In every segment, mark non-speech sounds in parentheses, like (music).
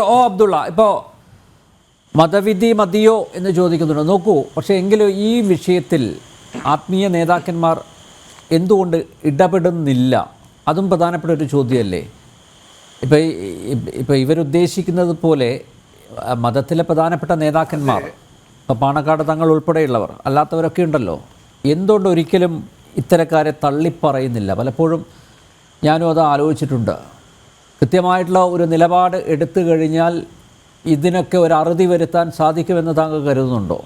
ഓ അബ്ദുള്ള ഇപ്പോൾ മതവിധി മതിയോ എന്ന് ചോദിക്കുന്നുണ്ട്. നോക്കൂ പക്ഷേ എങ്കിലും ഈ വിഷയത്തിൽ ആത്മീയ നേതാക്കന്മാർ എന്തുകൊണ്ട് ഇടപെടുന്നില്ല? അതും പ്രധാനപ്പെട്ട ഒരു ചോദ്യമല്ലേ? ഇപ്പോൾ ഇപ്പോൾ ഇവരുദ്ദേശിക്കുന്നത് പോലെ മതത്തിലെ പ്രധാനപ്പെട്ട നേതാക്കന്മാർ ഇപ്പോൾ പാണക്കാട് തങ്ങൾ ഉൾപ്പെടെയുള്ളവർ അല്ലാത്തവരൊക്കെ ഉണ്ടല്ലോ. എന്തുകൊണ്ട് ഒരിക്കലും ഇത്തരക്കാരെ തള്ളിപ്പറയുന്നില്ല? പലപ്പോഴും ഞാനും അത് ആലോചിച്ചിട്ടുണ്ട്. കൃത്യമായിട്ടുള്ള ഒരു നിലപാട് എടുത്തു കഴിഞ്ഞാൽ ഇതിനൊക്കെ ഒരു അറുതി വരുത്താൻ സാധിക്കുമെന്ന് താങ്കൾ കരുതുന്നുണ്ടോ?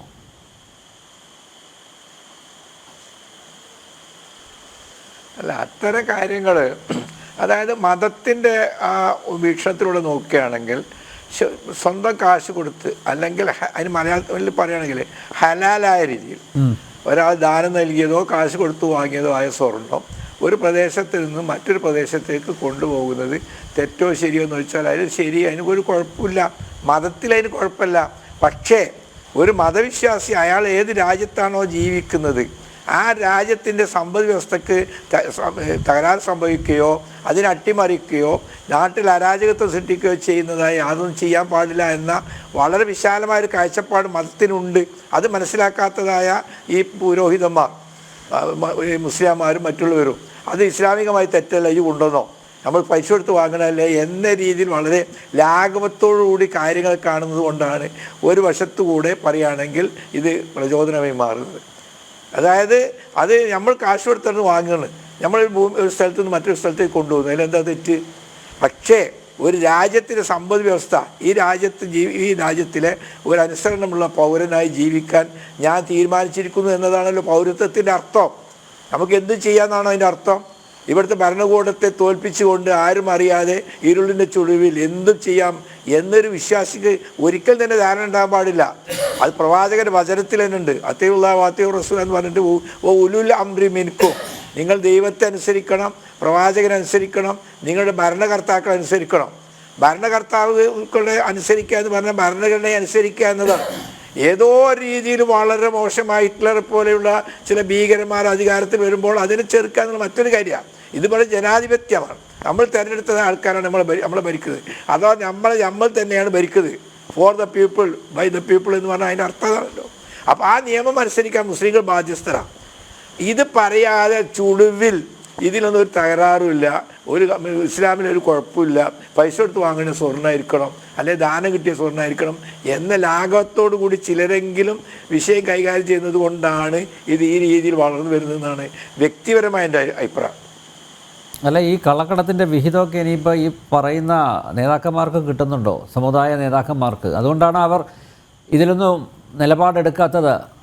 അല്ല അത്തരം കാര്യങ്ങൾ അതായത് മതത്തിന്റെ ആ വീക്ഷണത്തിലൂടെ നോക്കുകയാണെങ്കിൽ സ്വന്തം കാശ് കൊടുത്ത് അല്ലെങ്കിൽ അതിന് മലയാളത്തിൽ പറയുകയാണെങ്കിൽ ഹലാലായ രീതിയിൽ ഒരാൾ ദാനം നൽകിയതോ കാശ് കൊടുത്ത് വാങ്ങിയതോ ആയ സ്വർണം ഒരു പ്രദേശത്ത് നിന്ന് മറ്റൊരു പ്രദേശത്തേക്ക് കൊണ്ടുപോകുന്നത് തെറ്റോ ശരിയോ എന്ന് വെച്ചാൽ അതിൽ ശരി അതിന് ഒരു കുഴപ്പമില്ല. മതത്തിൽ അതിന് കുഴപ്പമില്ല. പക്ഷേ ഒരു മതവിശ്വാസി അയാൾ ഏത് രാജ്യത്താണോ ജീവിക്കുന്നത് ആ രാജ്യത്തിന്റെ സമ്പദ് വ്യവസ്ഥയ്ക്ക് തകരാർ സംഭവിക്കുകയോ അതിനെ അട്ടിമറിക്കുകയോ നാട്ടിൽ അരാജകത്വം സൃഷ്ടിക്കുകയോ ചെയ്യുന്നതായി യാതൊന്നും ചെയ്യാൻ പാടില്ല എന്ന വളരെ വിശാലമായ ഒരു കാഴ്ചപ്പാട് മതത്തിനുണ്ട്. അത് മനസ്സിലാക്കാത്തതായ ഈ പുരോഹിതന്മാർ മുസ്ലിംമാരും മറ്റുള്ളവരും. അത് ഇസ്ലാമികമായി തെറ്റല്ല ഇത് കൊണ്ടുവന്നോ. നമ്മൾ പൈസ കൊടുത്ത് വാങ്ങണമല്ലേ എന്ന രീതിയിൽ വളരെ ലാഘവത്തോടുകൂടി കാര്യങ്ങൾ കാണുന്നത് കൊണ്ടാണ് ഒരു വശത്തുകൂടെ പറയുകയാണെങ്കിൽ ഇത് പ്രചോദനമായി മാറുന്നത്. അതായത് അത് നമ്മൾ കാശ് കൊടുത്താണ് വാങ്ങുന്നത് നമ്മൾ ഭൂമി ഒരു സ്ഥലത്ത് നിന്ന് മറ്റൊരു സ്ഥലത്തേക്ക് കൊണ്ടുപോകുന്നു. അതിലെന്താ തെറ്റ്? പക്ഷേ ഒരു രാജ്യത്തിന്റെ സമ്പദ് വ്യവസ്ഥ ഈ രാജ്യത്ത് ജീവി ഈ രാജ്യത്തിലെ ഒരു അനുസരണമുള്ള പൗരനായി ജീവിക്കാൻ ഞാൻ തീരുമാനിച്ചിരിക്കുന്നു എന്നതാണല്ലോ പൗരത്വത്തിന്റെ അർത്ഥം. നമുക്ക് എന്ത് ചെയ്യാന്നാണ് അതിന്റെ അർത്ഥം? ഇവിടുത്തെ ഭരണകൂടത്തെ തോൽപ്പിച്ചുകൊണ്ട് ആരും അറിയാതെ ഇരുളിന്റെ ചുളിവിൽ എന്തും ചെയ്യാം എന്നൊരു വിശ്വാസിക്ക് ഒരിക്കൽ തന്നെ ധാരണ ഉണ്ടാകാൻ പാടില്ല. അത് പ്രവാചകന്റെ വചനത്തിൽ തന്നെ ഉണ്ട്. അത്തേയുള്ള വാത്തേ എന്ന് പറഞ്ഞിട്ട് ഓ ഉലുൽ അമ്രി മിൻകും. നിങ്ങൾ ദൈവത്തെ അനുസരിക്കണം പ്രവാചകനെ അനുസരിക്കണം നിങ്ങളുടെ ഭരണകർത്താക്കളെ അനുസരിക്കണം. ഭരണകർത്താവുകളെ അനുസരിക്കുക എന്ന് പറഞ്ഞാൽ ഭരണഘടനയെ അനുസരിക്കുക എന്നതാണ്. ഏതോ രീതിയിൽ വളരെ മോശമായി ഹിറ്റ്ലറെ പോലെയുള്ള ചില ഭീകരന്മാർ അധികാരത്തിൽ വരുമ്പോൾ അതിനെ ചെറുക്കുക എന്നുള്ള മറ്റൊരു കാര്യമാണ്. വളരെ ജനാധിപത്യമാണ്. നമ്മൾ തിരഞ്ഞെടുത്ത ആൾക്കാരാണ് നമ്മൾ നമ്മളെ ഭരിക്കുന്നത്. അഥവാ നമ്മളെ നമ്മൾ തന്നെയാണ് ഭരിക്കുന്നത്. For the people by the people എന്ന് പറഞ്ഞാൽ അതിന്റെ അർത്ഥമാണല്ലോ. അപ്പോൾ ആ നിയമം അനുസരിക്കാൻ മുസ്ലിങ്ങൾ ബാധ്യസ്ഥരാണ്. ഇത് പറയാതെ ചുളിവിൽ ഇതിലൊന്നും ഒരു തകരാറുമില്ല. ഒരു ഇസ്ലാമിന് ഒരു കുഴപ്പമില്ല. പൈസ കൊടുത്ത് വാങ്ങുന്ന സ്വർണമായിരിക്കണം. അല്ലെ ദാനം കിട്ടിയ സ്വർണമായിരിക്കണം. എന്ന ലാഘവത്തോടു കൂടി ചിലരെങ്കിലും വിഷയം കൈകാര്യം ചെയ്യുന്നത് കൊണ്ടാണ് ഇത് ഈ രീതിയിൽ വളർന്നു വരുന്നതെന്നാണ് വ്യക്തിപരമായ എന്റെ അഭിപ്രായം. അല്ല ഈ കള്ളക്കടത്തിന്റെ വിഹിതമൊക്കെ ഇനിയിപ്പോൾ ഈ പറയുന്ന നേതാക്കന്മാർക്ക് കിട്ടുന്നുണ്ടോ? സമുദായ നേതാക്കന്മാർക്ക്. അതുകൊണ്ടാണ് അവർ ഇതിലൊന്നും നിലപാടെടുക്കാത്തത്.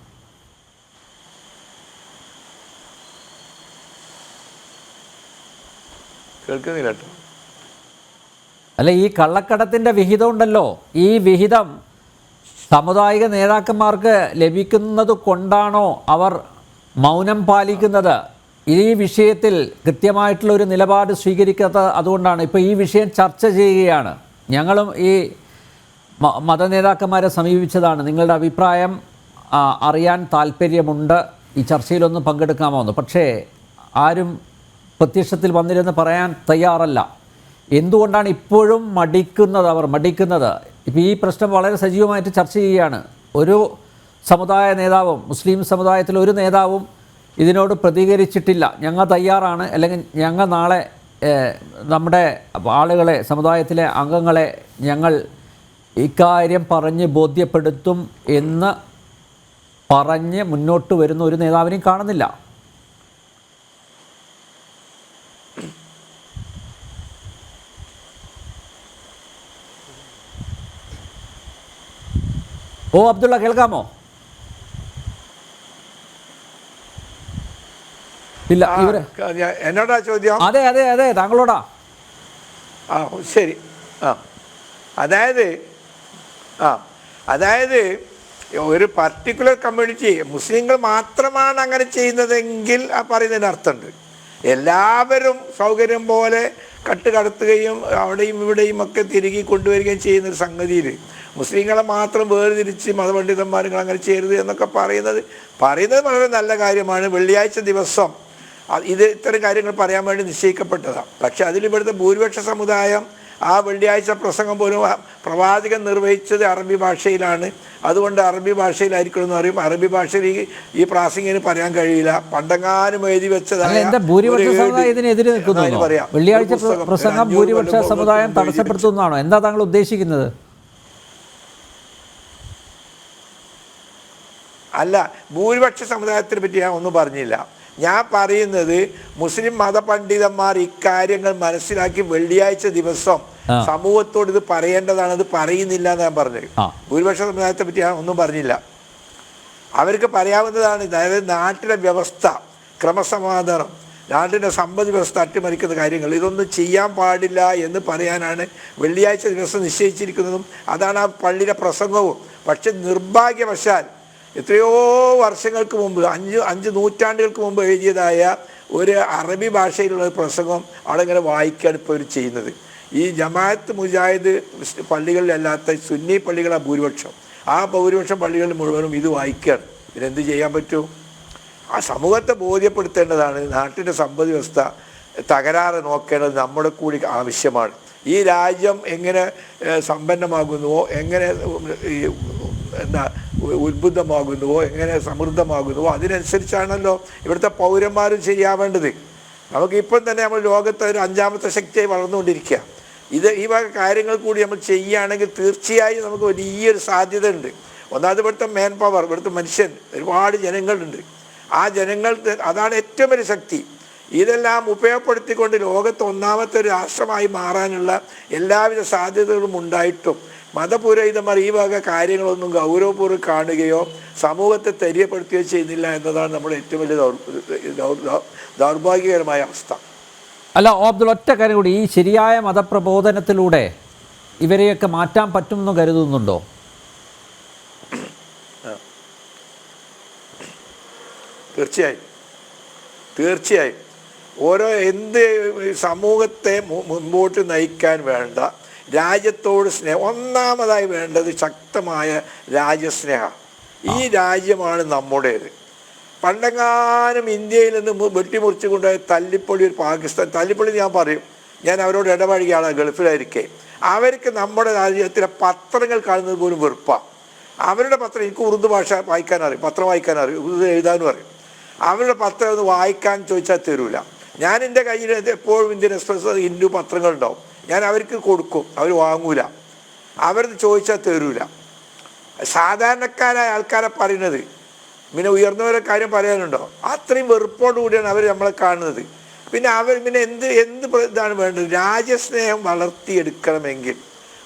കേൾക്കുന്നില്ല അല്ല ഈ കള്ളക്കടത്തിന്റെ വിഹിതം ഉണ്ടല്ലോ. ഈ വിഹിതം സാമുദായിക നേതാക്കന്മാർക്ക് ലഭിക്കുന്നത് കൊണ്ടാണോ അവർ മൗനം പാലിക്കുന്നത്? ഈ വിഷയത്തിൽ കൃത്യമായിട്ടുള്ള ഒരു നിലപാട് സ്വീകരിക്കാത്ത അതുകൊണ്ടാണ്. ഇപ്പോൾ ഈ വിഷയം ചർച്ച ചെയ്യുകയാണ്. ഞങ്ങളും ഈ മത മതനേതാക്കന്മാരെ സമീപിച്ചതാണ്. നിങ്ങളുടെ അഭിപ്രായം അറിയാൻ താല്പര്യമുണ്ട്. ഈ ചർച്ചയിലൊന്ന് പങ്കെടുക്കാമോ എന്ന്. പക്ഷേ ആരും പ്രത്യക്ഷത്തിൽ വന്നിരുന്ന് പറയാൻ തയ്യാറല്ല. എന്തുകൊണ്ടാണ് ഇപ്പോഴും മടിക്കുന്നത് അവർ? മടിക്കുന്നത്. ഇപ്പോൾ ഈ പ്രശ്നം വളരെ സജീവമായിട്ട് ചർച്ച ചെയ്യുകയാണ്. ഒരു സമുദായ നേതാവും മുസ്ലിം സമുദായത്തിലെ ഒരു നേതാവും ഇതിനോട് പ്രതികരിച്ചിട്ടില്ല. ഞങ്ങൾ തയ്യാറാണ്. അല്ലെങ്കിൽ ഞങ്ങൾ നാളെ നമ്മുടെ ആളുകളെ സമുദായത്തിലെ അംഗങ്ങളെ ഞങ്ങൾ ഇക്കാര്യം പറഞ്ഞ് ബോധ്യപ്പെടുത്തും എന്ന് പറഞ്ഞ് മുന്നോട്ട് വരുന്ന ഒരു നേതാവിനെയും കാണുന്നില്ല. ഓ അബ്ദുള്ള കേൾക്കാമോ? ഇല്ല ഇവർ എന്നോടാ ചോദ്യം? അതെ അതെ അതെ താങ്കളോടാ. ആ ശരി. ആ. അതായത് ആ അതായത് ഒരു പർട്ടിക്കുലർ കമ്മ്യൂണിറ്റി മുസ്ലിങ്ങൾ മാത്രമാണ് അങ്ങനെ ചെയ്യുന്നതെങ്കിൽ ആ പറയുന്നതിന് അർത്ഥമുണ്ട്. എല്ലാവരും സൗകര്യം പോലെ കട്ട് കടത്തുകയും അവിടെയും ഇവിടെയും ഒക്കെ തിരികെ കൊണ്ടുവരികയും ചെയ്യുന്ന ഒരു സംഗതിയിൽ മുസ്ലിങ്ങളെ മാത്രം വേർതിരിച്ച് മതപണ്ഡിതന്മാരും അങ്ങനെ ചെയ്യരുത് എന്നൊക്കെ പറയുന്നത് പറയുന്നത് വളരെ നല്ല കാര്യമാണ്. വെള്ളിയാഴ്ച ദിവസം ഇത് ഇത്തരം കാര്യങ്ങൾ പറയാൻ വേണ്ടി നിശ്ചയിക്കപ്പെട്ടതാണ്. പക്ഷേ അതിൽ ഇവിടുത്തെ ഭൂരിപക്ഷ സമുദായം ആ വെള്ളിയാഴ്ച പ്രസംഗം പോലും പ്രവാചകൻ നിർവഹിച്ചത് അറബി ഭാഷയിലാണ്. അതുകൊണ്ട് അറബി ഭാഷയിലായിരിക്കണം എന്ന് പറയും. അറബി ഭാഷയിൽ ഈ ഈ പ്രാസംഗിന് പറയാൻ കഴിയില്ല. പണ്ടങ്ങാനും എഴുതി വെച്ചതാണ് പറയാം. വെള്ളിയാഴ്ച പ്രസംഗം ഭൂരിപക്ഷ സമുദായം തടസ്സപ്പെടുത്തുന്നതാണോ? എന്താ താങ്കൾ ഉദ്ദേശിക്കുന്നത്? അല്ല ഭൂരിപക്ഷ സമുദായത്തിനെ പറ്റി ഞാൻ ഒന്നും പറഞ്ഞില്ല. ഞാൻ പറയുന്നത് മുസ്ലിം മതപണ്ഡിതന്മാർ ഇക്കാര്യങ്ങൾ മനസ്സിലാക്കി വെള്ളിയാഴ്ച ദിവസം സമൂഹത്തോട് ഇത് പറയേണ്ടതാണ് ഇത് പറയുന്നില്ല എന്ന് ഞാൻ പറഞ്ഞത്. ആ. ഭൂരിപക്ഷ സമുദായത്തെ പറ്റി ഞാൻ ഒന്നും പറഞ്ഞില്ല. അവർക്ക് പറയാവുന്നതാണ് അതായത് നാട്ടിലെ വ്യവസ്ഥ ക്രമസമാധാനം നാട്ടിന്റെ സമ്പദ് വ്യവസ്ഥ അട്ടിമറിക്കുന്ന കാര്യങ്ങൾ ഇതൊന്നും ചെയ്യാൻ പാടില്ല എന്ന് പറയാനാണ് വെള്ളിയാഴ്ച ദിവസം നിശ്ചയിച്ചിരിക്കുന്നതും. അതാണ് ആ പള്ളിയുടെ പ്രസംഗവും. പക്ഷെ നിർഭാഗ്യവശാൽ എത്രയോ വർഷങ്ങൾക്ക് മുമ്പ് അഞ്ച് അഞ്ച് നൂറ്റാണ്ടുകൾക്ക് മുമ്പ് എഴുതിയതായ ഒരു അറബി ഭാഷയിലുള്ള പ്രസംഗം ആളിങ്ങനെ വായിക്കുകയാണ് ഇപ്പോൾ ഇവർ ചെയ്യുന്നത്. ഈ ജമാഅത്ത് മുജാഹിദ് പള്ളികളിലല്ലാത്ത സുന്നി പള്ളികളാണ് ഭൂരിപക്ഷം. ആ ഭൂരിപക്ഷം പള്ളികളിൽ മുഴുവനും ഇത് വായിക്കുകയാണ്. ഇതിനെന്ത് ചെയ്യാൻ പറ്റും? ആ സമൂഹത്തെ ബോധ്യപ്പെടുത്തേണ്ടതാണ് നാട്ടിന്റെ സമ്പദ് വ്യവസ്ഥ തകരാറ് നോക്കേണ്ടത് നമ്മുടെ കൂടി ആവശ്യമാണ്. ഈ രാജ്യം എങ്ങനെ സമ്പന്നമാകുന്നുവോ എങ്ങനെ എന്താ ഉത്ബുദ്ധമാകുന്നുവോ എങ്ങനെ സമൃദ്ധമാകുന്നുവോ അതിനനുസരിച്ചാണല്ലോ ഇവിടുത്തെ പൗരന്മാരും ശരിയാവേണ്ടത്. നമുക്കിപ്പം തന്നെ നമ്മൾ ലോകത്തെ ഒരു അഞ്ചാമത്തെ ശക്തിയായി വളർന്നുകൊണ്ടിരിക്കുക. ഇത് ഈ വക കാര്യങ്ങൾ കൂടി നമ്മൾ ചെയ്യുകയാണെങ്കിൽ തീർച്ചയായും നമുക്ക് വലിയൊരു സാധ്യത ഉണ്ട് ഒന്നാമത് ഇവിടുത്തെ മാൻ പവർ ഇവിടുത്തെ മനുഷ്യൻ ഒരുപാട് ജനങ്ങളുണ്ട്. ആ ജനങ്ങൾ അതാണ് ഏറ്റവും വലിയ ശക്തി. ഇതെല്ലാം ഉപയോഗപ്പെടുത്തിക്കൊണ്ട് ലോകത്ത് ഒന്നാമത്തെ ഒരു രാഷ്ട്രമായി മാറാനുള്ള എല്ലാവിധ സാധ്യതകളും ഉണ്ടായിട്ടും മതപുരോഹിതന്മാർ ഈ വക കാര്യങ്ങളൊന്നും ഗൗരവപൂർവം കാണുകയോ സമൂഹത്തെ തെര്യപ്പെടുത്തുകയോ ചെയ്യുന്നില്ല എന്നതാണ് നമ്മുടെ ഏറ്റവും വലിയ ദൗർ ദൗർ- ദൗർ- ദൗർഭാഗ്യകരമായ അവസ്ഥ. അല്ല ഓബ്ദുൾ ഒറ്റ കാര്യം കൂടി. ഈ ശരിയായ മതപ്രബോധനത്തിലൂടെ ഇവരെയൊക്കെ മാറ്റാൻ പറ്റുമെന്ന് കരുതുന്നുണ്ടോ? തീർച്ചയായും. തീർച്ചയായും. ഓരോ എന്ത് സമൂഹത്തെ മുൻപോട്ട് നയിക്കാൻ വേണ്ട രാജ്യത്തോട് സ്നേഹം. ഒന്നാമതായി വേണ്ടത് ശക്തമായ രാജ്യസ്നേഹം. ഈ രാജ്യമാണ് നമ്മുടേത്. പണ്ടെങ്ങാനും ഇന്ത്യയിൽ നിന്ന് വെട്ടിമുറിച്ചു കൊണ്ടുപോയ തല്ലിപ്പൊളി ഒരു പാകിസ്ഥാൻ തല്ലിപ്പൊളി ഞാൻ പറയും. ഞാൻ അവരോട് ഇടപഴകിയാണ് ഗൾഫിലായിരിക്കെ. അവർക്ക് നമ്മുടെ രാജ്യത്തിലെ പത്രങ്ങൾ കാണുന്നത് പോലും വെറുപ്പാണ് അവരുടെ പത്രം എനിക്ക് ഉറുദു ഭാഷ വായിക്കാൻ അറിയും പത്രം വായിക്കാൻ അറിയും ഉറുദു എഴുതാനും അറിയും. അവരുടെ പത്രം ഒന്ന് വായിക്കാൻ ചോദിച്ചാൽ തരൂല. ഞാൻ എന്റെ കയ്യിൽ എപ്പോഴും ഇന്ത്യൻ എക്സ്പ്രസ് ഹിന്ദു പത്രങ്ങളുണ്ടാവും. ഞാൻ അവർക്ക് കൊടുക്കും. അവർ വാങ്ങൂല. അവരത് ചോദിച്ചാൽ തരൂല. സാധാരണക്കാരായ ആൾക്കാരെ പറയുന്നത് പിന്നെ ഉയർന്നവരെ കാര്യം പറയാനുണ്ടോ? അത്രയും വെറുപ്പോടു കൂടിയാണ് അവർ നമ്മളെ കാണുന്നത്. പിന്നെ അവർ പിന്നെ എന്ത് എന്ത് ഇതാണ് വേണ്ടത്? രാജ്യസ്നേഹം വളർത്തിയെടുക്കണമെങ്കിൽ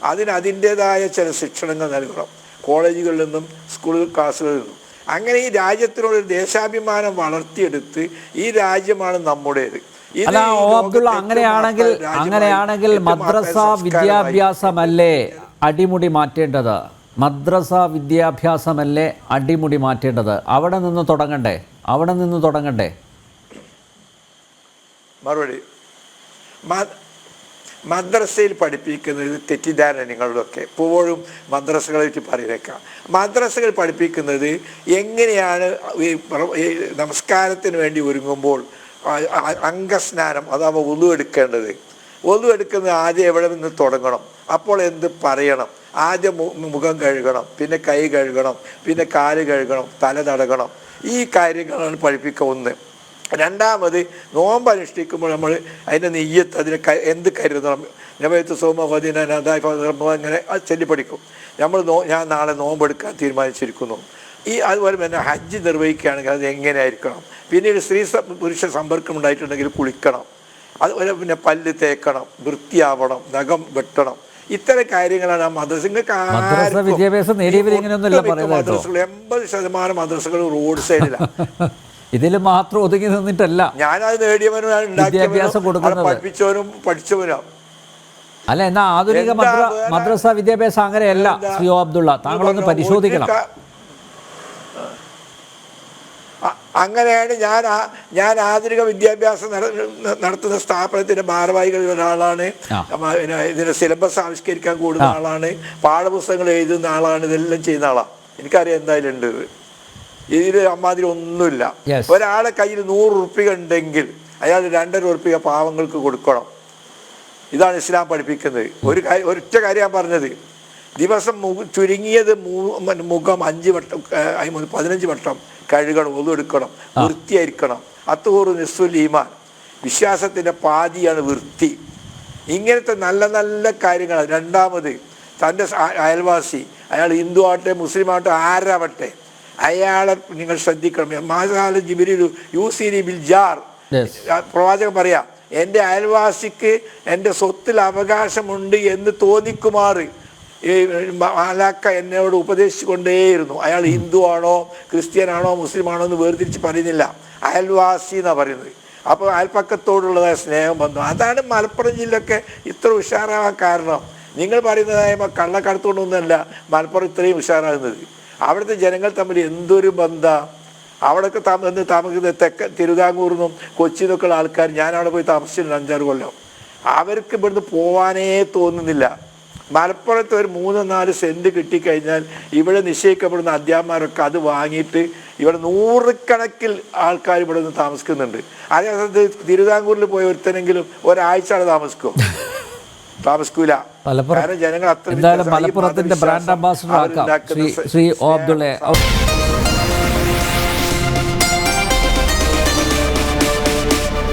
അതിന് അതിന്റെതായ ചില ശിക്ഷണങ്ങൾ നൽകണം. കോളേജുകളിൽ നിന്നും സ്കൂൾ ക്ലാസ്സുകളിൽ നിന്നും. അങ്ങനെ ഈ രാജ്യത്തിനോട് ദേശാഭിമാനം വളർത്തിയെടുത്ത് ഈ രാജ്യമാണ് നമ്മുടേത്. അല്ല ഓ അബ്ദുള്ള അങ്ങനെയാണെങ്കിൽ അങ്ങനെയാണെങ്കിൽ മദ്രസ വിദ്യാഭ്യാസമല്ലേ അടിമുടി മാറ്റേണ്ടത്? മദ്രസ വിദ്യാഭ്യാസമല്ലേ അടിമുടി മാറ്റേണ്ടത്? അവിടെ നിന്ന് തുടങ്ങണ്ടേ? അവിടെ നിന്ന് തുടങ്ങണ്ടേ? മറുപടി. മ- മദ്രസയിൽ പഠിപ്പിക്കുന്നത് തെറ്റിദ്ധാരണ നിങ്ങളിലൊക്കെ എപ്പോഴും മദ്രസകളെ പറ്റി പറയുന്നേക്കാം. മദ്രസകൾ പഠിപ്പിക്കുന്നത് എങ്ങനെയാണ് ഈ നമസ്കാരത്തിന് വേണ്ടി ഒരുങ്ങുമ്പോൾ അംഗസ്നാനം അതാവുമ്പോൾ ഒതു എടുക്കേണ്ടത്. ഒതു എടുക്കുന്നത് ആദ്യം എവിടെ നിന്ന് തുടങ്ങണം? അപ്പോൾ എന്ത് പറയണം? ആദ്യം മുഖം കഴുകണം പിന്നെ കൈ കഴുകണം പിന്നെ കാൽ കഴുകണം തല തടകണം. ഈ കാര്യങ്ങളാണ് പഠിപ്പിക്കുക ഒന്ന്. രണ്ടാമത് നോമ്പ് അനുഷ്ഠിക്കുമ്പോൾ നമ്മൾ അതിന്റെ നെയ്യത്ത് അതിനെ എന്ത് കരുതണം? നവയത്ത് സോമ ഹദീന നദായ് ഫദർമ അങ്ങനെ ചൊല്ലി പഠിക്കും നമ്മൾ നോ ഞാൻ നാളെ നോമ്പെടുക്കാൻ തീരുമാനിച്ചിരിക്കുന്നു. ഈ അതുപോലെ തന്നെ ഹജ്ജ് നിർവഹിക്കുകയാണെങ്കിൽ അത് എങ്ങനെയായിരിക്കണം? പിന്നീട് സ്ത്രീ പുരുഷ സമ്പർക്കം ഉണ്ടായിട്ടുണ്ടെങ്കിൽ കുളിക്കണം. അതുപോലെ പിന്നെ പല്ല് തേക്കണം വൃത്തിയാവണം നഖം വെട്ടണം. ഇത്തരം കാര്യങ്ങളാണ് ആ മദ്രസ. മദ്രസകൾ എൺപത് ശതമാനം മദ്രസകൾ റോഡ് സൈഡിലാണ് (laughs) ഇതിൽ മാത്രം ഒതുങ്ങി നിന്നിട്ടല്ല. ഞാനത് നേടിയവനും. പഠിപ്പിച്ചവനും പഠിച്ചവനും. അല്ല എന്നാ ആധുനിക മദ്രസ വിദ്യാഭ്യാസം അങ്ങനെയല്ല ഒ അബ്ദുള്ള. താങ്കളൊന്ന് പരിശോധിക്കണം. അങ്ങനെയാണ് ഞാൻ ഞാൻ ആധുനിക വിദ്യാഭ്യാസം നടത്തുന്ന സ്ഥാപനത്തിന്റെ ഭാരവാഹികളിൽ ഒരാളാണ്. ഇതിന്റെ സിലബസ് ആവിഷ്കരിക്കാൻ കൂടുന്ന ആളാണ്. പാഠപുസ്തകങ്ങൾ എഴുതുന്ന ആളാണ്. ഇതെല്ലാം ചെയ്യുന്ന ആളാണ് എനിക്കറിയാം എന്തായാലും ഉണ്ട് ഇത്. ഇതിൽ അമ്മാതിരി ഒന്നുമില്ല. ഒരാളെ കയ്യിൽ നൂറ് ഉറുപ്പിക ഉണ്ടെങ്കിൽ അയാൾ രണ്ടര ഉറുപ്പിക പാവങ്ങൾക്ക് കൊടുക്കണം. ഇതാണ് ഇസ്ലാം പഠിപ്പിക്കുന്നത്. ഒരു കാര്യം ഒരൊറ്റ കാര്യം ഞാൻ പറഞ്ഞത്. ദിവസം ചുരുങ്ങിയത് മുഖം അഞ്ച് വട്ടം പതിനഞ്ച് വട്ടം കഴുകണം ഒന്നും എടുക്കണം വൃത്തിയായിരിക്കണം. അത്തൂറ് നിസ്സുൽ ഈമാൻ. വിശ്വാസത്തിന്റെ പാതിയാണ് വൃത്തി. ഇങ്ങനത്തെ നല്ല നല്ല കാര്യങ്ങൾ രണ്ടാമത് തന്റെ അയൽവാസി അയാൾ ഹിന്ദു ആവട്ടെ മുസ്ലിം ആവട്ടെ ആരാവട്ടെ അയാളെ നിങ്ങൾ ശ്രദ്ധിക്കണം. മാസാല ജിബിരി ബിൽ ജാർ. Yes. പ്രവാചകൻ പറയാം എന്റെ അയൽവാസിക്ക് എന്റെ സ്വത്തിൽ അവകാശമുണ്ട് എന്ന് തോന്നിക്കുമാറ്. ഈ മാലാക്ക എന്നോട് ഉപദേശിച്ചുകൊണ്ടേയിരുന്നു. അയാൾ ഹിന്ദു ആണോ ക്രിസ്ത്യനാണോ മുസ്ലിം ആണോ എന്ന് വേർതിരിച്ച് പറയുന്നില്ല. അയൽവാസി എന്നാണ് പറയുന്നത്. അപ്പോൾ അയൽപ്പക്കത്തോടുള്ളതായ സ്നേഹം വന്നു. അതാണ് മലപ്പുറം ജില്ലയൊക്കെ ഇത്ര ഉഷാറാവാൻ കാരണം. നിങ്ങൾ പറയുന്നതായ കള്ളക്കടത്തുകൊണ്ടൊന്നുമല്ല മലപ്പുറം ഇത്രയും ഉഷാറാകുന്നത്. അവിടുത്തെ ജനങ്ങൾ തമ്മിൽ എന്തൊരു ബന്ധം. അവിടെയൊക്കെ താമ എന്ന് താമസിക്കുന്ന തെക്ക തിരുവിതാംകൂറിൽ നിന്നും നിന്നൊക്കെയുള്ള ആൾക്കാർ ഞാൻ അവിടെ പോയി താമസിച്ചിട്ടുണ്ട് അഞ്ചാറ് കൊല്ലം. അവർക്ക് ഇവിടുന്ന് പോവാനേ തോന്നുന്നില്ല. മലപ്പുറത്ത് ഒരു മൂന്ന് നാല് സെന്റ് കിട്ടിക്കഴിഞ്ഞാൽ ഇവിടെ നിശ്ചയിക്കപ്പെടുന്ന അധ്യാപകരൊക്കെ അത് വാങ്ങിയിട്ട് ഇവിടെ നൂറുകണക്കിൽ ആൾക്കാർ ഇവിടെ നിന്ന് താമസിക്കുന്നുണ്ട്. അതേ സമയത്ത് തിരുവിതാംകൂറിൽ പോയ ഒരുത്തനെങ്കിലും ഒരാഴ്ച അവിടെ താമസിക്കും. (laughs) താമസിക്കൂല. കാരണം ജനങ്ങൾ അത്ര മലപ്പുറത്തിന്റെ brand ambassador Shri O Abdullah